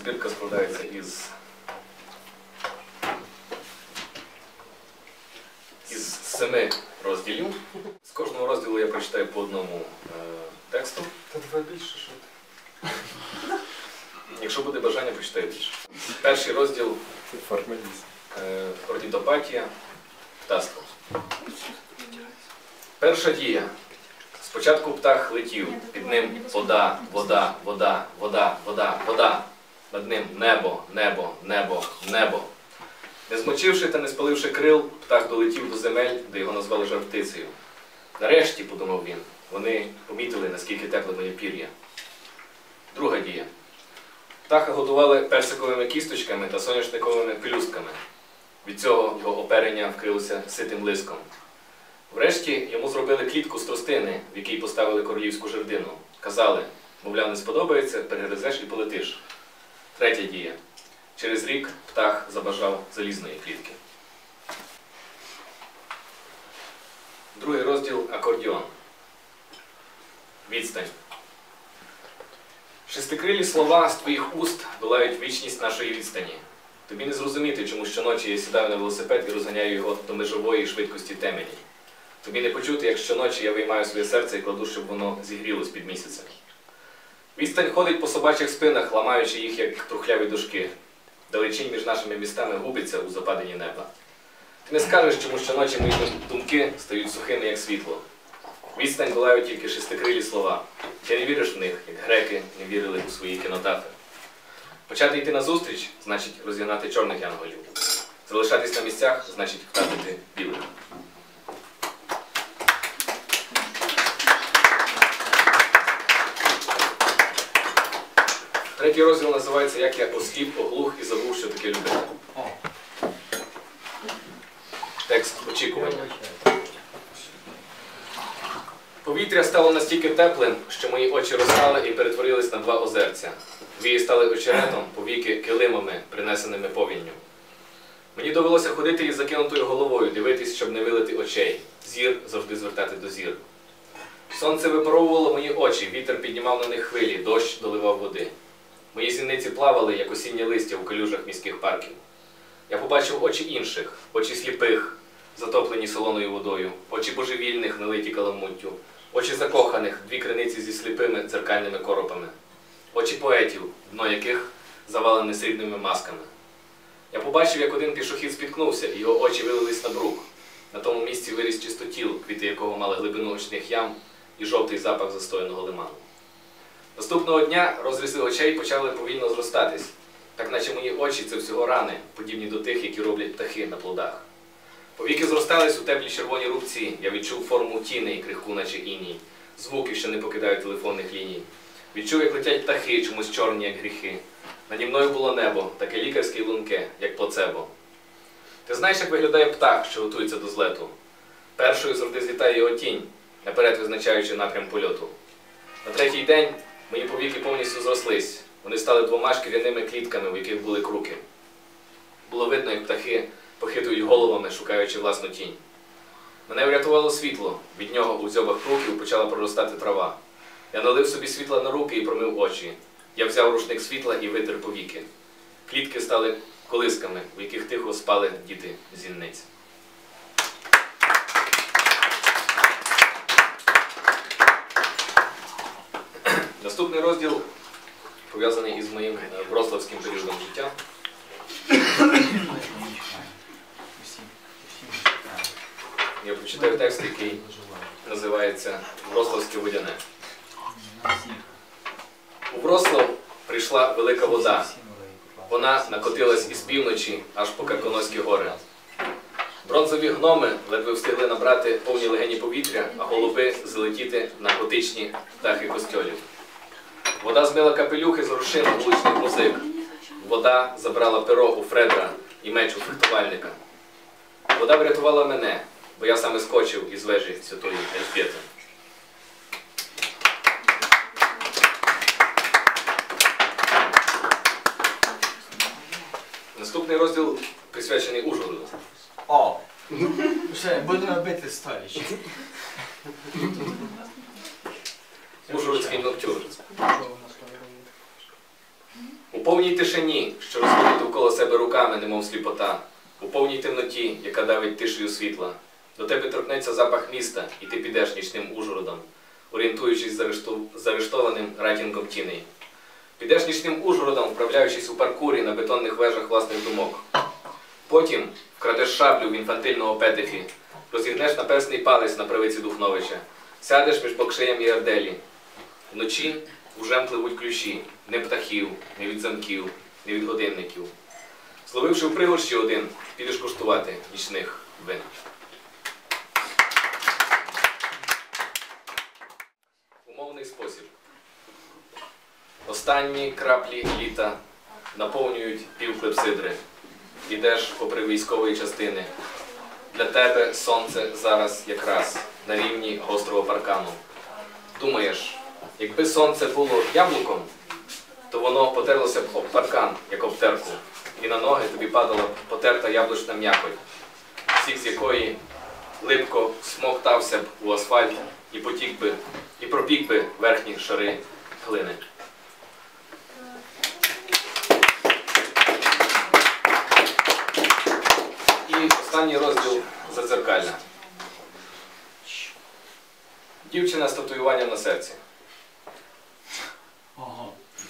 збірка складається із. із семи розділів. З кожного розділу я прочитаю по одному е, тексту. Та давай більше, що ти. Якщо буде бажання, прочитаю більше. Перший розділ е, орнітопатія, птаство. Перша дія. Спочатку птах летів, під ним вода, вода, вода, вода, вода, вода. Над ним небо, небо, небо, небо. Не змочивши та не спаливши крил, птах долетів до земель, де його назвали жар-птицею. Нарешті, подумав він, вони помітили, наскільки тепле моє пір'я. Друга дія. Птаха годували персиковими кісточками та соняшниковими пелюстками. Від цього його оперення вкрилося ситим лиском. Врешті йому зробили клітку з тростини, в якій поставили королівську жердину. Казали, мовляв, не сподобається, перегризеш і полетиш. Третя дія. Через рік птах забажав залізної клітки. Другий розділ акордіон. Відстань. Шестикрилі слова з твоїх уст долають вічність нашої відстані. Тобі не зрозуміти, чому щоночі я сідаю на велосипед і розганяю його до межової швидкості темені. Тобі не почути, як щоночі я виймаю своє серце і кладу, щоб воно зігрілось під місяцем. Відстань ходить по собачих спинах, ламаючи їх, як трухляві дошки. Далечінь між нашими містами губиться у западині неба. Ти не скажеш, чому щоночі мої думки стають сухими, як світло. Відстань долають тільки шестикрилі слова. Ти не віриш в них, як греки не вірили у свої кінотафи. Почати йти на зустріч значить розігнати чорних янголів. Залишатись на місцях значить втратити білих. Третій розділ називається Як я осліп, оглух і забув, що таке любити. Текст очікування. Повітря стало настільки теплим, що мої очі розстали і перетворились на два озерця. Вії стали очеретом, повіки килимами, принесеними повінню. Мені довелося ходити із закинутою головою, дивитись, щоб не вилити очей. Зір завжди звертати до зір. Сонце випаровувало мої очі, вітер піднімав на них хвилі, дощ доливав води. Мої зіниці плавали, як осіннє листя у калюжах міських парків. Я побачив очі інших, очі сліпих, затоплені солоною водою, очі божевільних, налиті каламуттю, очі закоханих, дві криниці зі сліпими дзеркальними коропами, очі поетів, дно яких завалене срібними масками. Я побачив, як один пішохід спіткнувся, і його очі вилились на брук. На тому місці виріс чистотіл, квіти якого мали глибину очних ям і жовтий запах застояного лиману. Наступного дня розрізи очей почали повільно зростатись, так наче мої очі це всього рани, подібні до тих, які роблять птахи на плодах. Повіки зростались у теплі червоні рубці, я відчув форму тіни і крихку, наче іній, звуки, що не покидають телефонних ліній. Відчув, як летять птахи, чомусь чорні, як гріхи. Наді мною було небо, таке лікарське й лунке, як плацебо. Ти знаєш, як виглядає птах, що готується до злету? Першою завжди злітає його тінь, наперед визначаючи напрям польоту. На третій день мої повіки повністю зрослись. Вони стали двома шкіряними клітками, у яких були круки. Було видно, як птахи похитують головами, шукаючи власну тінь. Мене врятувало світло. Від нього у дзьобах круків почала проростати трава. Я налив собі світла на руки і промив очі. Я взяв рушник світла і витер повіки. Клітки стали колисками, у яких тихо спали діти зінниць. Наступний розділ пов'язаний із моїм е, вроцлавським періодом життя. Я прочитаю текст, який називається Вроцлавське водяне. У Вроцлав прийшла велика вода. Вона накотилась із півночі аж по Карконоські гори. Бронзові гноми ледве встигли набрати повні легені повітря, а голуби залетіти на готичні птахи костьолів. Вода змила капелюхи з рушина вуличних музик. Вода забрала перо у Фредра і меч у фехтувальника. Вода врятувала мене, бо я саме скочив із вежі святої Ельфєти. Наступний розділ присвячений Ужгороду. О! Вже будемо бити століч. Ужгородський ноктюр. У повній тишині, що розводить довкола себе руками, немов сліпота, у повній темноті, яка давить тишею світла, до тебе торкнеться запах міста, і ти підеш нічним Ужгородом, орієнтуючись за заарештованим ратінгом тіней. Підеш нічним Ужгородом, вправляючись у паркурі на бетонних вежах власних думок. Потім вкрадеш шаблю в інфантильного петефі, розігнеш наперсний палець на правиці Духновича, сядеш між Бокшеєм і Арделі. Вночі уже пливуть ключі, не птахів, не від замків, не від годинників. Зловивши в пригорщі один, підеш куштувати нічних вин. Умовний спосіб. Останні краплі літа наповнюють пів клепсидри. Ідеш попри військової частини. Для тебе сонце зараз якраз на рівні гострого паркану. Думаєш, якби сонце було яблуком, то воно потерлося б об паркан, як об терку, і на ноги тобі падала потерта яблучна м'якоть, сік з якої липко смоктався б у асфальт і потік би, і пропік би верхні шари глини. І останній розділ зазеркальна. Дівчина з татуюванням на серці.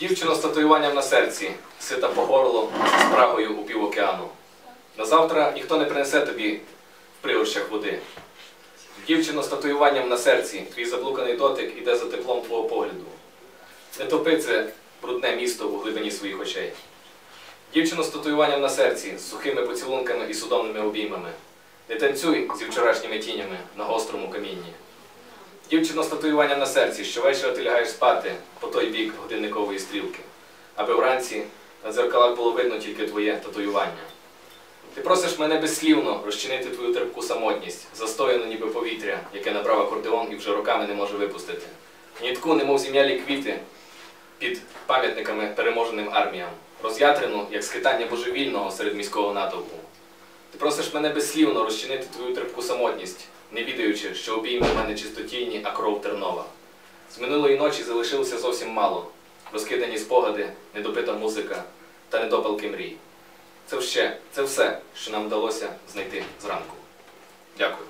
Дівчина з татуюванням на серці, сита по горло з прагою у пів океану. На завтра ніхто не принесе тобі в пригорщах води. Дівчина з татуюванням на серці, твій заблуканий дотик іде за теплом твого погляду. Не топи це брудне місто у глибині своїх очей. Дівчина з татуюванням на серці, з сухими поцілунками і судомними обіймами. Не танцюй зі вчорашніми тінями на гострому камінні. Дівчина з татуюванням на серці, щовечора ти лягаєш спати по той бік годинникової стрілки, аби вранці на дзеркалах було видно тільки твоє татуювання. Ти просиш мене безслівно розчинити твою терпку самотність, застояну ніби повітря, яке набрав акордеон і вже роками не може випустити. Нітку, немов зім'ялі квіти під пам'ятниками переможеним арміям, роз'ятрену, як скитання божевільного серед міського натовпу. Ти просиш мене безслівно розчинити твою терпку самотність, не відаючи, що обійми в мене чистотільні, а кров тернова. З минулої ночі залишилося зовсім мало. Розкидані спогади, недопита музика та недопалки мрій. Це все, це все, що нам вдалося знайти зранку. Дякую.